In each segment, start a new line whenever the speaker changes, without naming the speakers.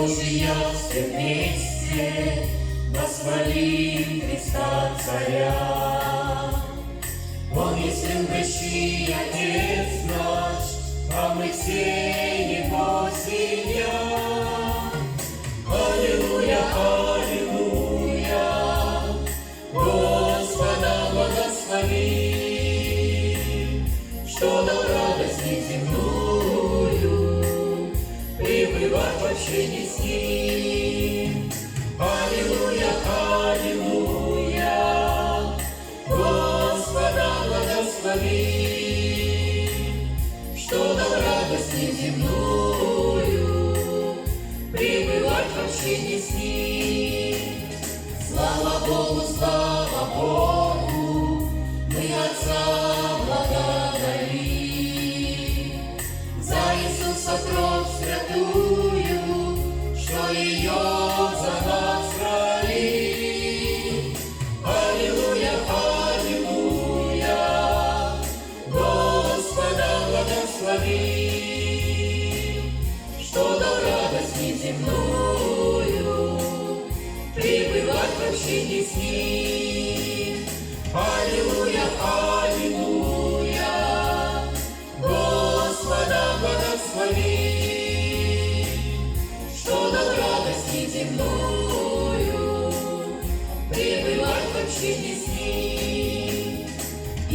Божия все вместе восхвалим Христа Царя. Он есть любящий Отец наш, а мы все Его семья. Аллилуйя, аллилуйя, Господа благослови, что дал радость неземную, пребывать в общении с Ним. Аллилуйя, аллилуйя, Господа благослови, что дал радость неземную, пребывать в общении с Ним. Слава Богу, слава пребывать в общении с Ним. Аллилуйя, аллилуйя,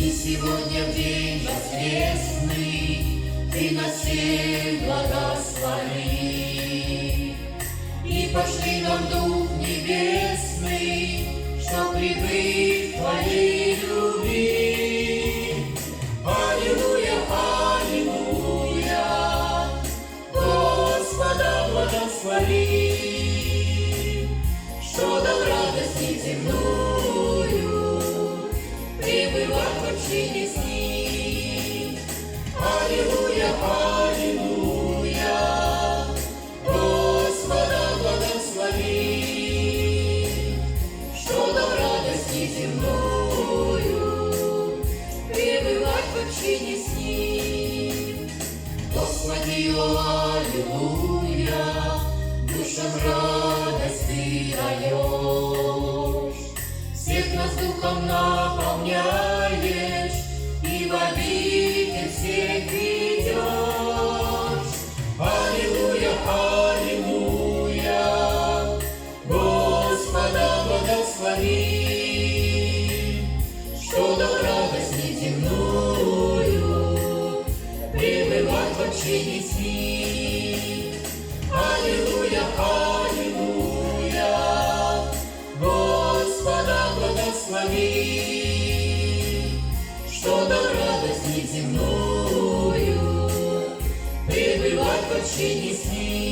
И сегодня в день воскресный Ты нас всех благослови. И пошли нам Дух Небесный, что прибыть Твоей аллилуйя, душам радость Ты даешь, всех нас духом наполняешь и в обитель всех ведешь. Аллилуйя, аллилуйя, Господа благослови, что дал радость неземную, пребывать в общении благослови, что дал радость неземную, пребывать в общении с Ним.